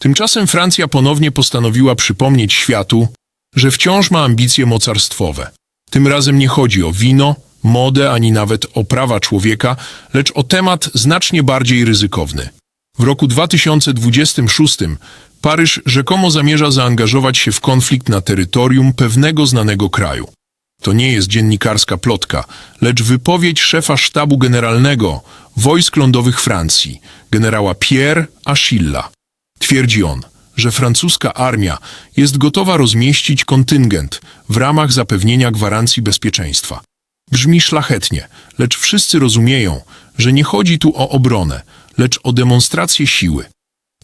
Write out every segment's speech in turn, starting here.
Tymczasem Francja ponownie postanowiła przypomnieć światu, że wciąż ma ambicje mocarstwowe. Tym razem nie chodzi o wino, modę ani nawet o prawa człowieka, lecz o temat znacznie bardziej ryzykowny. W roku 2026 Paryż rzekomo zamierza zaangażować się w konflikt na terytorium pewnego znanego kraju. To nie jest dziennikarska plotka, lecz wypowiedź szefa sztabu generalnego wojsk lądowych Francji, generała Pierre Achilla. Twierdzi on, że francuska armia jest gotowa rozmieścić kontyngent w ramach zapewnienia gwarancji bezpieczeństwa. Brzmi szlachetnie, lecz wszyscy rozumieją, że nie chodzi tu o obronę, lecz o demonstrację siły.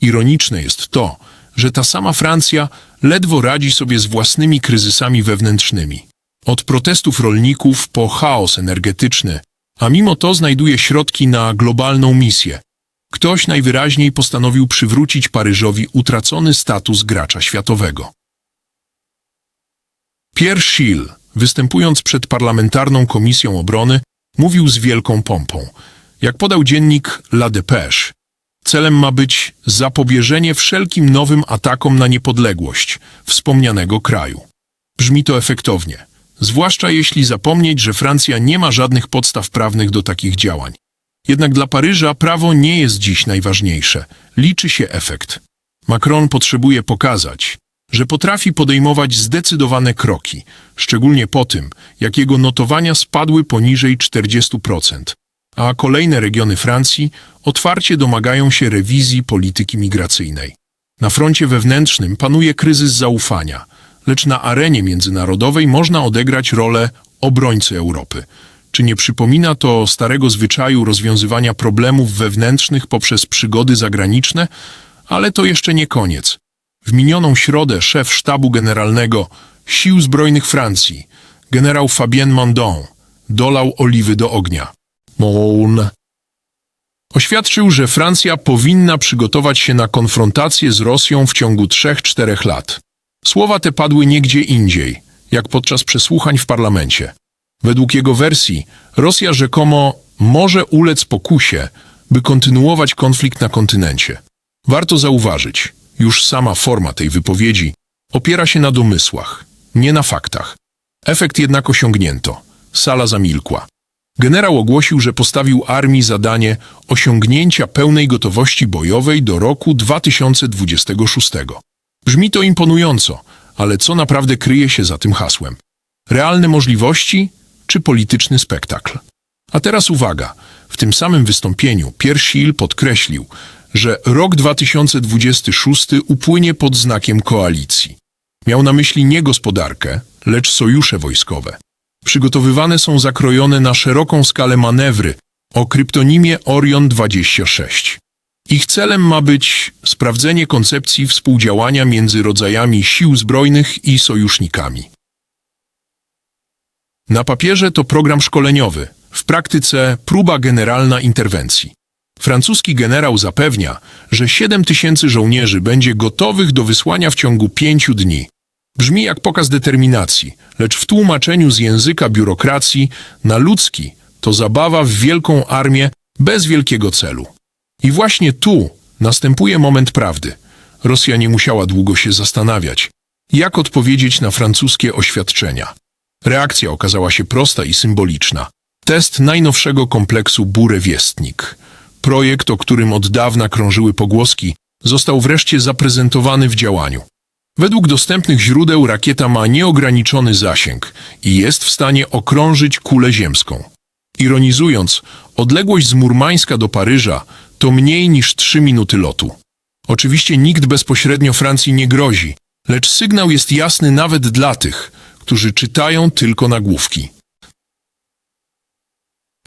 Ironiczne jest to, że ta sama Francja ledwo radzi sobie z własnymi kryzysami wewnętrznymi. Od protestów rolników po chaos energetyczny, a mimo to znajduje środki na globalną misję. Ktoś najwyraźniej postanowił przywrócić Paryżowi utracony status gracza światowego. Pierre Schill, występując przed Parlamentarną Komisją Obrony, mówił z wielką pompą. Jak podał dziennik La Dépêche, celem ma być zapobieżenie wszelkim nowym atakom na niepodległość wspomnianego kraju. Brzmi to efektownie, zwłaszcza jeśli zapomnieć, że Francja nie ma żadnych podstaw prawnych do takich działań. Jednak dla Paryża prawo nie jest dziś najważniejsze, liczy się efekt. Macron potrzebuje pokazać, że potrafi podejmować zdecydowane kroki, szczególnie po tym, jak jego notowania spadły poniżej 40%, a kolejne regiony Francji otwarcie domagają się rewizji polityki migracyjnej. Na froncie wewnętrznym panuje kryzys zaufania, lecz na arenie międzynarodowej można odegrać rolę obrońcy Europy. Czy nie przypomina to starego zwyczaju rozwiązywania problemów wewnętrznych poprzez przygody zagraniczne? Ale to jeszcze nie koniec. W minioną środę szef sztabu generalnego Sił Zbrojnych Francji, generał Fabien Mandon, dolał oliwy do ognia. Mon. Oświadczył, że Francja powinna przygotować się na konfrontację z Rosją w ciągu 3-4 lat. Słowa te padły niegdzie indziej, jak podczas przesłuchań w parlamencie. Według jego wersji Rosja rzekomo może ulec pokusie, by kontynuować konflikt na kontynencie. Warto zauważyć, już sama forma tej wypowiedzi opiera się na domysłach, nie na faktach. Efekt jednak osiągnięto. Sala zamilkła. Generał ogłosił, że postawił armii zadanie osiągnięcia pełnej gotowości bojowej do roku 2026. Brzmi to imponująco, ale co naprawdę kryje się za tym hasłem? Realne możliwości czy polityczny spektakl? A teraz uwaga, w tym samym wystąpieniu Pierre Schill podkreślił, że rok 2026 upłynie pod znakiem koalicji. Miał na myśli nie gospodarkę, lecz sojusze wojskowe. Przygotowywane są zakrojone na szeroką skalę manewry o kryptonimie Orion 26. Ich celem ma być sprawdzenie koncepcji współdziałania między rodzajami sił zbrojnych i sojusznikami. Na papierze to program szkoleniowy, w praktyce próba generalna interwencji. Francuski generał zapewnia, że 7 tysięcy żołnierzy będzie gotowych do wysłania w ciągu pięciu dni. Brzmi jak pokaz determinacji, lecz w tłumaczeniu z języka biurokracji na ludzki to zabawa w wielką armię bez wielkiego celu. I właśnie tu następuje moment prawdy. Rosja nie musiała długo się zastanawiać, jak odpowiedzieć na francuskie oświadczenia. Reakcja okazała się prosta i symboliczna. Test najnowszego kompleksu Burewiestnik. Projekt, o którym od dawna krążyły pogłoski, został wreszcie zaprezentowany w działaniu. Według dostępnych źródeł rakieta ma nieograniczony zasięg i jest w stanie okrążyć kulę ziemską. Ironizując, odległość z Murmańska do Paryża to mniej niż trzy minuty lotu. Oczywiście nikt bezpośrednio Francji nie grozi, lecz sygnał jest jasny nawet dla tych, którzy czytają tylko nagłówki.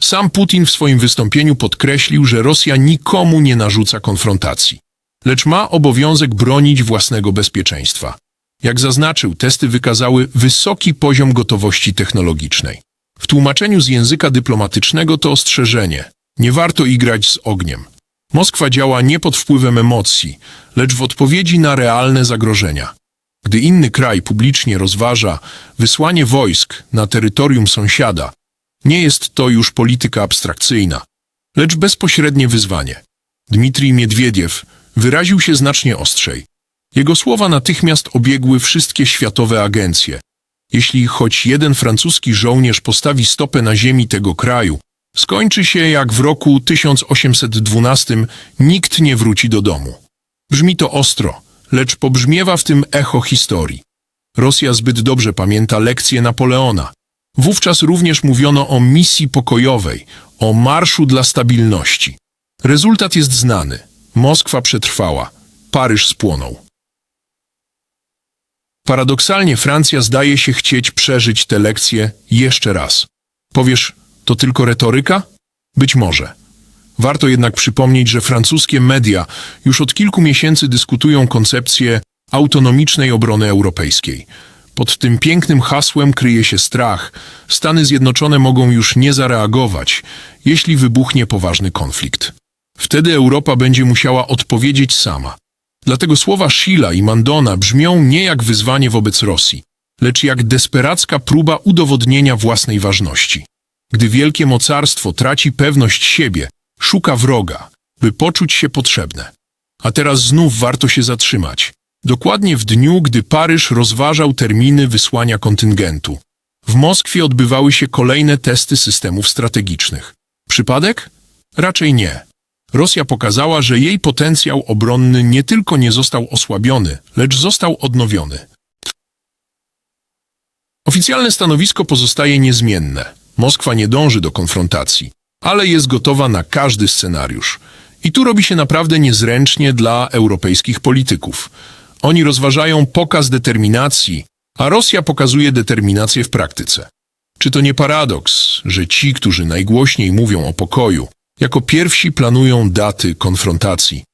Sam Putin w swoim wystąpieniu podkreślił, że Rosja nikomu nie narzuca konfrontacji, lecz ma obowiązek bronić własnego bezpieczeństwa. Jak zaznaczył, testy wykazały wysoki poziom gotowości technologicznej. W tłumaczeniu z języka dyplomatycznego to ostrzeżenie. Nie warto igrać z ogniem. Moskwa działa nie pod wpływem emocji, lecz w odpowiedzi na realne zagrożenia. Gdy inny kraj publicznie rozważa wysłanie wojsk na terytorium sąsiada, nie jest to już polityka abstrakcyjna, lecz bezpośrednie wyzwanie. Dmitrij Miedwiediew Wyraził się znacznie ostrzej. Jego słowa natychmiast obiegły wszystkie światowe agencje. Jeśli choć jeden francuski żołnierz postawi stopę na ziemi tego kraju, skończy się jak w roku 1812 nikt nie wróci do domu. Brzmi to ostro, lecz pobrzmiewa w tym echo historii. Rosja zbyt dobrze pamięta lekcje Napoleona. Wówczas również mówiono o misji pokojowej, o marszu dla stabilności. Rezultat jest znany. Moskwa przetrwała, Paryż spłonął. Paradoksalnie Francja zdaje się chcieć przeżyć te lekcje jeszcze raz. Powiesz, to tylko retoryka? Być może. Warto jednak przypomnieć, że francuskie media już od kilku miesięcy dyskutują koncepcję autonomicznej obrony europejskiej. Pod tym pięknym hasłem kryje się strach. Stany Zjednoczone mogą już nie zareagować, jeśli wybuchnie poważny konflikt. Wtedy Europa będzie musiała odpowiedzieć sama. Dlatego słowa Schilla i Mandona brzmią nie jak wyzwanie wobec Rosji, lecz jak desperacka próba udowodnienia własnej ważności. Gdy wielkie mocarstwo traci pewność siebie, szuka wroga, by poczuć się potrzebne. A teraz znów warto się zatrzymać. Dokładnie w dniu, gdy Paryż rozważał terminy wysłania kontyngentu. W Moskwie odbywały się kolejne testy systemów strategicznych. Przypadek? Raczej nie. Rosja pokazała, że jej potencjał obronny nie tylko nie został osłabiony, lecz został odnowiony. Oficjalne stanowisko pozostaje niezmienne. Moskwa nie dąży do konfrontacji, ale jest gotowa na każdy scenariusz. I tu robi się naprawdę niezręcznie dla europejskich polityków. Oni rozważają pokaz determinacji, a Rosja pokazuje determinację w praktyce. Czy to nie paradoks, że ci, którzy najgłośniej mówią o pokoju, jako pierwsi planują daty konfrontacji?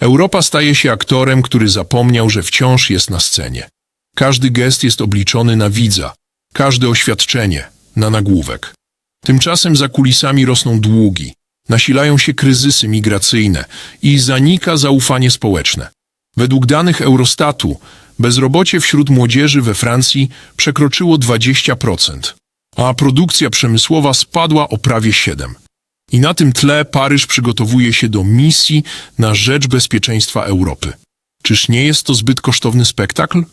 Europa staje się aktorem, który zapomniał, że wciąż jest na scenie. Każdy gest jest obliczony na widza, każde oświadczenie na nagłówek. Tymczasem za kulisami rosną długi, nasilają się kryzysy migracyjne i zanika zaufanie społeczne. Według danych Eurostatu bezrobocie wśród młodzieży we Francji przekroczyło 20%, a produkcja przemysłowa spadła o prawie 7%. I na tym tle Paryż przygotowuje się do misji na rzecz bezpieczeństwa Europy. Czyż nie jest to zbyt kosztowny spektakl?